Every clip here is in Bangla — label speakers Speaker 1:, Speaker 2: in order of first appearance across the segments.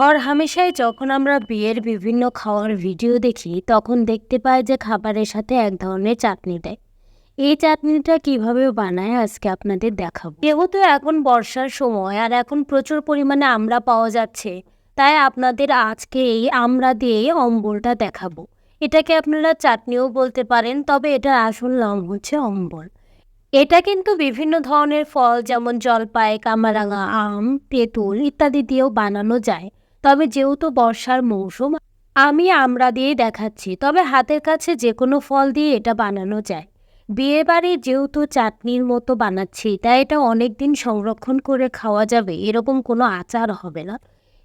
Speaker 1: হর হামেশাই যখন আমরা বিয়ের বিভিন্ন খাওয়ার ভিডিও দেখি, তখন দেখতে পাই যে খাবারের সাথে এক ধরনের চাটনি দেয়। এই চাটনিটা কীভাবে বানায় আজকে আপনাদের দেখাবো। যেহেতু এখন বর্ষার সময় আর এখন প্রচুর পরিমাণে আমরা পাওয়া যাচ্ছে, তাই আপনাদের আজকে এই আমরা দিয়ে অম্বলটা দেখাবো। এটাকে আপনারা চাটনিও বলতে পারেন, তবে এটার আসল নাম হচ্ছে অম্বল। এটা কিন্তু বিভিন্ন ধরনের ফল যেমন জলপাই, কামারাঙা, আম, তেঁতুল ইত্যাদি দিয়েও বানানো যায়। তবে যেহেতু বর্ষার মৌসুম, আমি আমরা দিয়ে দেখাচ্ছি। তবে হাতের কাছে যে কোনো ফল দিয়ে এটা বানানো যায়। বিয়ে বাড়ি যেহেতু চাটনির মতো বানাচ্ছি, তাই এটা অনেক দিন সংরক্ষণ করে খাওয়া যাবে, এরকম কোনো আচার হবে না।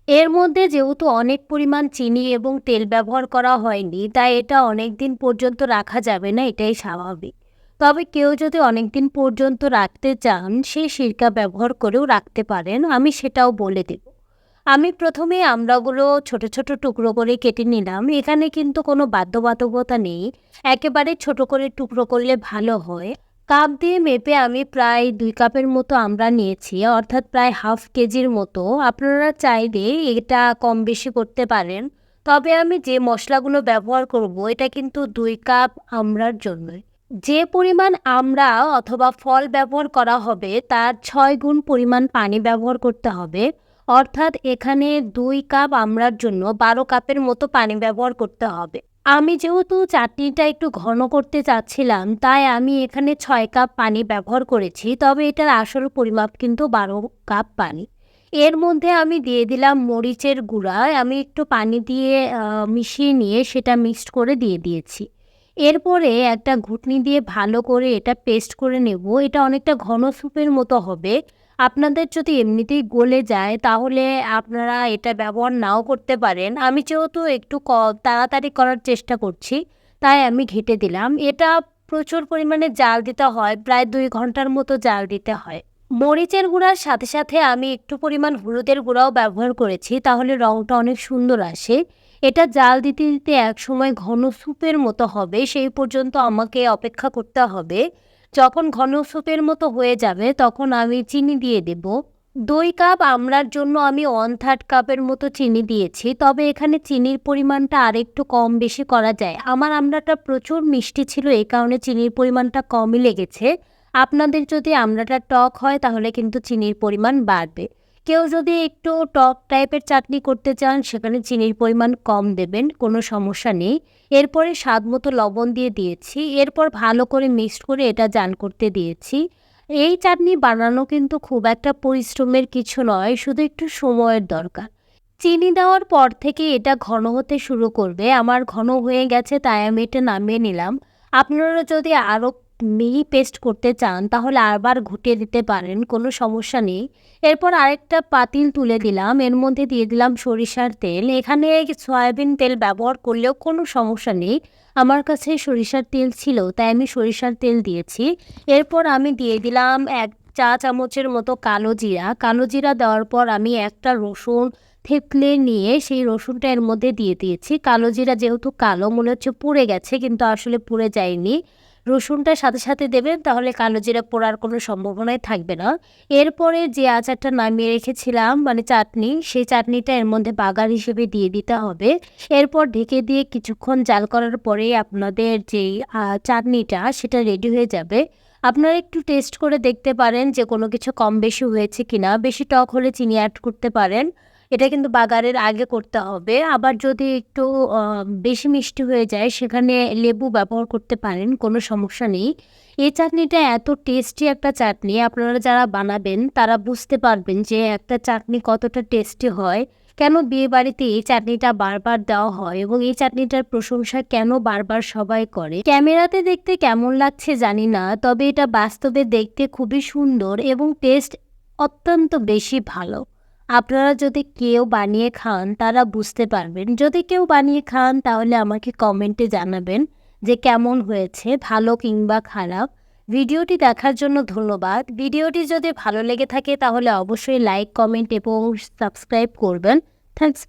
Speaker 1: এর মধ্যে যেহেতু অনেক পরিমাণ চিনি এবং তেল ব্যবহার করা হয়নি, তাই এটা অনেক দিন পর্যন্ত রাখা যাবে না, এটাই স্বাভাবিক। তবে কেউ যদি অনেক দিন পর্যন্ত রাখতে চান সেই সিরকা ব্যবহার করেও রাখতে পারেন, আমি সেটাও বলে দেব। আমি প্রথমে আমড়াগুলো ছোট ছোট টুকরো করে কেটে নিলাম। এখানে কিন্তু কোনো বাধ্যবাধকতা নেই। একেবারে ছোট করে টুকরো করলে ভালো হয়। কাপ দিয়ে মেপে আমি প্রায় দুই কাপের মতো আমরা নিয়েছি, অর্থাৎ প্রায় হাফ কেজির মতো। আপনারা চাইলে এটা কম বেশি করতে পারেন। তবে আমি যে মশলাগুলো ব্যবহার করব, এটা কিন্তু দুই কাপ আমরার জন্যই যে পরিমাণ আমরা অথবা ফল ব্যবহার করা হবে, তার ছয় গুণ পরিমাণ পানি ব্যবহার করতে হবে। অর্থাৎ এখানে দুই কাপ আমড়ার জন্য বারো কাপের মতো পানি ব্যবহার করতে হবে। আমি যেহেতু চাটনিটা একটু ঘন করতে চাচ্ছিলাম, তাই আমি এখানে ছয় কাপ পানি ব্যবহার করেছি, তবে এটার আসল পরিমাপ কিন্তু বারো কাপ পানি। এর মধ্যে আমি দিয়ে দিলাম মরিচের গুঁড়া, আমি একটু পানি দিয়ে মিশিয়ে নিয়ে সেটা মিক্সড করে দিয়ে দিয়েছি। এরপরে একটা ঘুটনি দিয়ে ভালো করে এটা পেস্ট করে নেব। এটা অনেকটা ঘন স্যুপের মতো হবে। আপনাদের যদি এমনিতেই গলে যায়, তাহলে আপনারা এটা ব্যবহার নাও করতে পারেন। আমি যেহেতু একটু ক- তাড়াতাড়ি করার চেষ্টা করছি, তাই আমি ঘেটে দিলাম। এটা প্রচুর পরিমাণে জাল দিতে হয়, প্রায় দুই ঘণ্টার মতো জাল দিতে হয়। মরিচের গুঁড়ার সাথে সাথে আমি একটু পরিমাণ হলুদের গুঁড়াও ব্যবহার করেছি, তাহলে রঙটা অনেক সুন্দর আসে। এটা জাল দিতে দিতে এক সময় ঘন স্যুপের মতো হবে, সেই পর্যন্ত আমাকে অপেক্ষা করতে হবে। যখন ঘন স্যুপের মতো হয়ে যাবে, তখন আমি চিনি দিয়ে দেব। দই কাপ আমড়ার জন্য আমি ওয়ান থার্ড কাপের মতো চিনি দিয়েছি, তবে এখানে চিনির পরিমাণটা আরেকটু কম বেশি করা যায়। আমার আমড়াটা প্রচুর মিষ্টি ছিল এই কারণে চিনির পরিমাণটা কমই লেগেছে। আপনাদের যদি আমড়াটা টক হয়, তাহলে কিন্তু চিনির পরিমাণ বাড়বে। কেউ যদি একটু টক টাইপের চাটনি করতে চান, সেখানে চিনির পরিমাণ কম দেবেন, কোনো সমস্যা নেই। এরপরে স্বাদ মতো লবণ দিয়ে দিয়েছি। এরপর ভালো করে মিক্সড করে এটা জান করতে দিয়েছি। এই চাটনি বানানো কিন্তু খুব একটা পরিশ্রমের কিছু নয়, শুধু একটু সময়ের দরকার। চিনি দেওয়ার পর থেকে এটা ঘন হতে শুরু করবে। আমার ঘন হয়ে গেছে, তাই আমি এটা নামিয়ে নিলাম। আপনারা যদি আরও মিহি পেস্ট করতে চান, তাহলে আবার ঘুটিয়ে দিতে পারেন, কোনো সমস্যা নেই। এরপর আরেকটা পাতিল তুলে দিলাম, এর মধ্যে দিয়ে দিলাম সরিষার তেল। এখানে সয়াবিন তেল ব্যবহার করলেও কোনো সমস্যা নেই, আমার কাছে সরিষার তেল ছিল, তাই আমি সরিষার তেল দিয়েছি। এরপর আমি দিয়ে দিলাম এক চা চামচের মতো কালো জিরা। কালো জিরা দেওয়ার পর আমি একটা রসুন থেতলে নিয়ে সেই রসুনটা এর মধ্যে দিয়ে দিয়েছি। কালো জিরা যেহেতু কালো, মনে হচ্ছে পুড়ে গেছে, কিন্তু আসলে পুড়ে যায়নি। রসুনটা সাথে সাথে দেবেন, তাহলে কালো জিরা পোড়ার কোনো সম্ভাবনাই থাকবে না। এরপরে যে আচারটা নামিয়ে রেখেছিলাম মানে চাটনি, সেই চাটনিটা এর মধ্যে বাগার হিসেবে দিয়ে দিতে হবে। এরপর ঢেকে দিয়ে কিছুক্ষণ জাল করার পরেই আপনাদের যেই চাটনিটা, সেটা রেডি হয়ে যাবে। আপনারা একটু টেস্ট করে দেখতে পারেন যে কোনো কিছু কম বেশি হয়েছে কিনা। বেশি টক হলে চিনি অ্যাড করতে পারেন। এটা কিন্তু বাগারের আগে করতে হবে। আবার যদি একটু বেশি মিষ্টি হয়ে যায়, সেখানে লেবু ব্যবহার করতে পারেন, কোনো সমস্যা নেই। এই চাটনিটা এত টেস্টি একটা চাটনি, আপনারা যারা বানাবেন, তারা বুঝতে পারবেন যে একটা চাটনি কতটা টেস্টি হয়। কেন বিয়ে বাড়িতে এই চাটনিটা বারবার দেওয়া হয় এবং এই চাটনিটার প্রশংসা কেন বারবার সবাই করে? ক্যামেরাতে দেখতে কেমন লাগছে জানি না, তবে এটা বাস্তবে দেখতে খুবই সুন্দর এবং টেস্ট অত্যন্ত বেশি ভালো। আপনারা যদি কেউ বানিয়ে খান, তারা বুঝতে পারবেন। যদি কেউ বানিয়ে খান, তাহলে আমাকে কমেন্টে জানাবেন যে কেমন হয়েছে, ভালো কিংবা খারাপ। ভিডিওটি দেখার জন্য ধন্যবাদ। ভিডিওটি যদি ভালো লেগে থাকে, তাহলে অবশ্যই লাইক কমেন্ট এবং সাবস্ক্রাইব করবেন। থ্যাংকস